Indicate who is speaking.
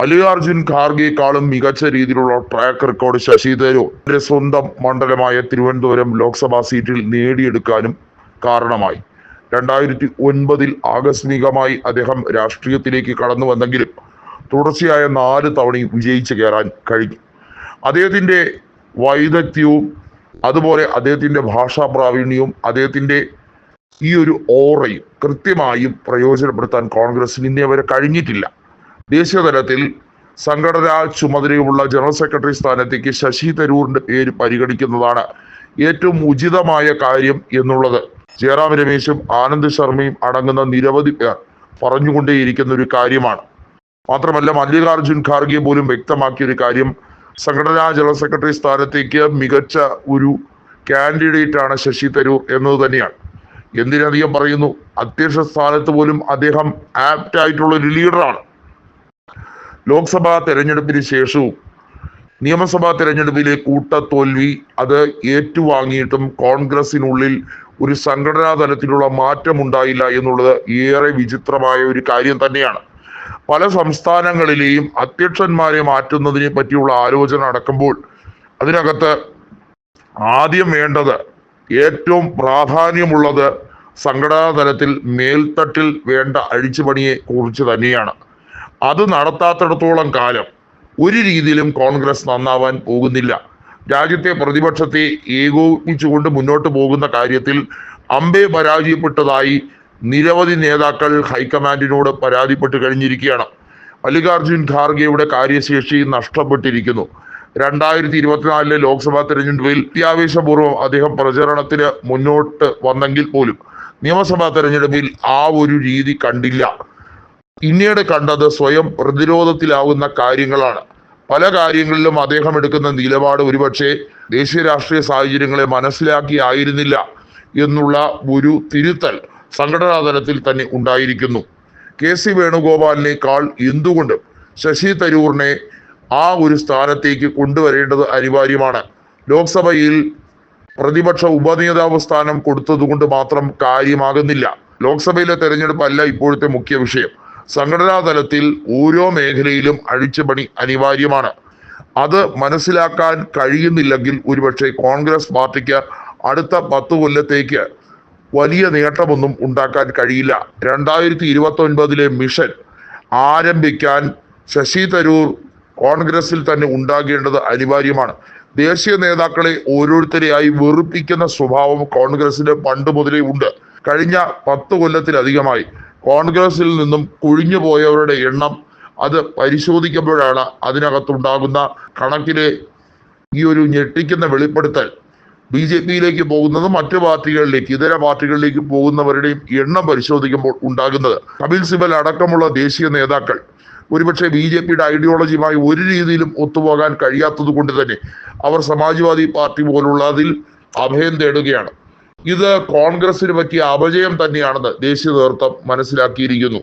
Speaker 1: മല്ലികാർജുൻ ഖാർഗെക്കാളും മികച്ച രീതിയിലുള്ള track record Sasi Tharoor. സ്വന്തം മണ്ഡലമായ തിരുവനന്തപുരം ലോക്സഭാ സീറ്റിൽ നേടിയെടുക്കാനും കാരണമായി. രണ്ടായിരത്തി ഒൻപതിൽ ആകസ്മികമായി അദ്ദേഹം രാഷ്ട്രീയത്തിലേക്ക് കടന്നു വന്നെങ്കിലും തുടർച്ചയായ നാല് തവണയും വിജയിച്ചു കയറാൻ കഴിഞ്ഞു. അദ്ദേഹത്തിന്റെ വൈദഗ്ധ്യവും അതുപോലെ അദ്ദേഹത്തിന്റെ ഭാഷാ പ്രാവീണ്യവും അദ്ദേഹത്തിന്റെ ഈ ഒരു ഓറയും കൃത്യമായും പ്രയോജനപ്പെടുത്താൻ കോൺഗ്രസിന് ഇന്നേ വരെ കഴിഞ്ഞിട്ടില്ല. ദേശീയ തലത്തിൽ സംഘടനാ ചുമതലയുമുള്ള ജനറൽ സെക്രട്ടറി സ്ഥാനത്തേക്ക് ശശി തരൂറിന്റെ പേര് പരിഗണിക്കുന്നതാണ് ഏറ്റവും ഉചിതമായ കാര്യം എന്നുള്ളത്. ജയറാം രമേശും ആനന്ദ് ശർമ്മയും അടങ്ങുന്ന നിരവധി പേർ പറഞ്ഞുകൊണ്ടേയിരിക്കുന്ന ഒരു കാര്യമാണ്. മാത്രമല്ല മല്ലികാർജുൻ ഖാർഗെ പോലും വ്യക്തമാക്കിയ ഒരു കാര്യം സംഘടനാ ജനറൽ സെക്രട്ടറി സ്ഥാനത്തേക്ക് മികച്ച ഒരു കാൻഡിഡേറ്റ് ആണ് ശശി തരൂർ എന്നത് തന്നെയാണ്. എന്തിനധികം പറയുന്നു അധ്യക്ഷ സ്ഥാനത്ത് പോലും അദ്ദേഹം ആപ്റ്റ് ആയിട്ടുള്ള ഒരു ലീഡറാണ് ലോക്സഭാ തെരഞ്ഞെടുപ്പിന് ശേഷവും നിയമസഭാ തെരഞ്ഞെടുപ്പിലെ കൂട്ടത്തോൽവി അത് ഏറ്റുവാങ്ങിയിട്ടും കോൺഗ്രസിനുള്ളിൽ ഒരു സംഘടനാ തലത്തിലുള്ള മാറ്റം ഉണ്ടായില്ല എന്നുള്ളത് ഏറെ വിചിത്രമായ ഒരു കാര്യം തന്നെയാണ്. പല സംസ്ഥാനങ്ങളിലെയും അധ്യക്ഷന്മാരെ മാറ്റുന്നതിനെ പറ്റിയുള്ള ആലോചന നടക്കുമ്പോൾ അതിനകത്ത് ആദ്യം വേണ്ടത് ഏറ്റവും പ്രാധാന്യമുള്ളത് സംഘടനാ തലത്തിൽ മേൽത്തട്ടിൽ വേണ്ട അഴിച്ചുപണിയെ കുറിച്ച് തന്നെയാണ്. അത് നടത്താത്തിടത്തോളം കാലം ഒരു രീതിയിലും കോൺഗ്രസ് നന്നാവാൻ പോകുന്നില്ല. രാജ്യത്തെ പ്രതിപക്ഷത്തെ ഏകോപിപ്പിച്ചുകൊണ്ട് മുന്നോട്ട് പോകുന്ന കാര്യത്തിൽ അമ്പെ പരാജയപ്പെട്ടതായി നിരവധി നേതാക്കൾ ഹൈക്കമാൻഡിനോട് പരാതിപ്പെട്ട് കഴിഞ്ഞിരിക്കുകയാണ്. മല്ലികാർജുൻ ഖാർഗെയുടെ കാര്യശേഷി നഷ്ടപ്പെട്ടിരിക്കുന്നു. രണ്ടായിരത്തി ഇരുപത്തിനാലിലെ ലോക്സഭാ തെരഞ്ഞെടുപ്പിൽ അത്യാവേശപൂർവം അദ്ദേഹം പ്രചരണത്തിന് മുന്നോട്ട് വന്നെങ്കിൽ പോലും നിയമസഭാ തെരഞ്ഞെടുപ്പിൽ ആ ഒരു രീതി കണ്ടില്ല. പിന്നീട് കണ്ടത് സ്വയം പ്രതിരോധത്തിലാവുന്ന കാര്യങ്ങളാണ്. പല കാര്യങ്ങളിലും അദ്ദേഹം എടുക്കുന്ന നിലപാട് ഒരുപക്ഷെ ദേശീയ രാഷ്ട്രീയ സാഹചര്യങ്ങളെ മനസ്സിലാക്കി ആയിരുന്നില്ല എന്നുള്ള ഒരു തിരുത്തൽ സംഘടനാ തലത്തിൽ തന്നെ ഉണ്ടായിരിക്കുന്നു. കെ സി വേണുഗോപാലിനേക്കാൾ എന്തുകൊണ്ടും ശശി തരൂറിനെ ആ ഒരു സ്ഥാനത്തേക്ക് കൊണ്ടുവരേണ്ടത് അനിവാര്യമാണ്. ലോക്സഭയിൽ പ്രതിപക്ഷ ഉപനേതാവ് സ്ഥാനം കൊടുത്തതുകൊണ്ട് മാത്രം കാര്യമാകുന്നില്ല. ലോക്സഭയിലെ തെരഞ്ഞെടുപ്പല്ല ഇപ്പോഴത്തെ മുഖ്യ വിഷയം. സംഘടനാ തലത്തിൽ ഓരോ മേഖലയിലും അഴിച്ചുപണി അനിവാര്യമാണ്. അത് മനസ്സിലാക്കാൻ കഴിയുന്നില്ലെങ്കിൽ ഒരുപക്ഷെ കോൺഗ്രസ് പാർട്ടിക്ക് അടുത്ത പത്ത് കൊല്ലത്തേക്ക് വലിയ നേട്ടമൊന്നും ഉണ്ടാക്കാൻ കഴിയില്ല. രണ്ടായിരത്തി ഇരുപത്തി ഒൻപതിലെ മിഷൻ ആരംഭിക്കാൻ ശശി തരൂർ കോൺഗ്രസിൽ തന്നെ ഉണ്ടാകേണ്ടത് അനിവാര്യമാണ്. ദേശീയ നേതാക്കളെ ഓരോരുത്തരെയായി വെറുപ്പിക്കുന്ന സ്വഭാവം കോൺഗ്രസിന് പണ്ട് മുതലേ ഉണ്ട്. കഴിഞ്ഞ പത്ത് കൊല്ലത്തിലധികമായി കോൺഗ്രസിൽ നിന്നും കുഴിഞ്ഞു പോയവരുടെ എണ്ണം അത് പരിശോധിക്കുമ്പോഴാണ് അതിനകത്തുണ്ടാകുന്ന കണക്കിലെ ഈ ഒരു ഞെട്ടിക്കുന്ന വെളിപ്പെടുത്തൽ. ബി ജെ പിയിലേക്ക് പോകുന്നതും മറ്റു പാർട്ടികളിലേക്ക് ഇതര പാർട്ടികളിലേക്ക് പോകുന്നവരുടെയും എണ്ണം പരിശോധിക്കുമ്പോൾ ഉണ്ടാകുന്നത്. കപിൽ സിബൽ അടക്കമുള്ള ദേശീയ നേതാക്കൾ ഒരുപക്ഷെ ബി ജെ പിയുടെ ഐഡിയോളജിയുമായി ഒരു രീതിയിലും ഒത്തുപോകാൻ കഴിയാത്തത് കൊണ്ട് തന്നെ അവർ സമാജ്വാദി പാർട്ടി പോലുള്ളതിൽ അഭയം തേടുകയാണ്. ഇത് കോൺഗ്രസിന് പറ്റിയ അപജയം തന്നെയാണെന്ന് ദേശീയ നേതൃത്വം മനസ്സിലാക്കിയിരിക്കുന്നു.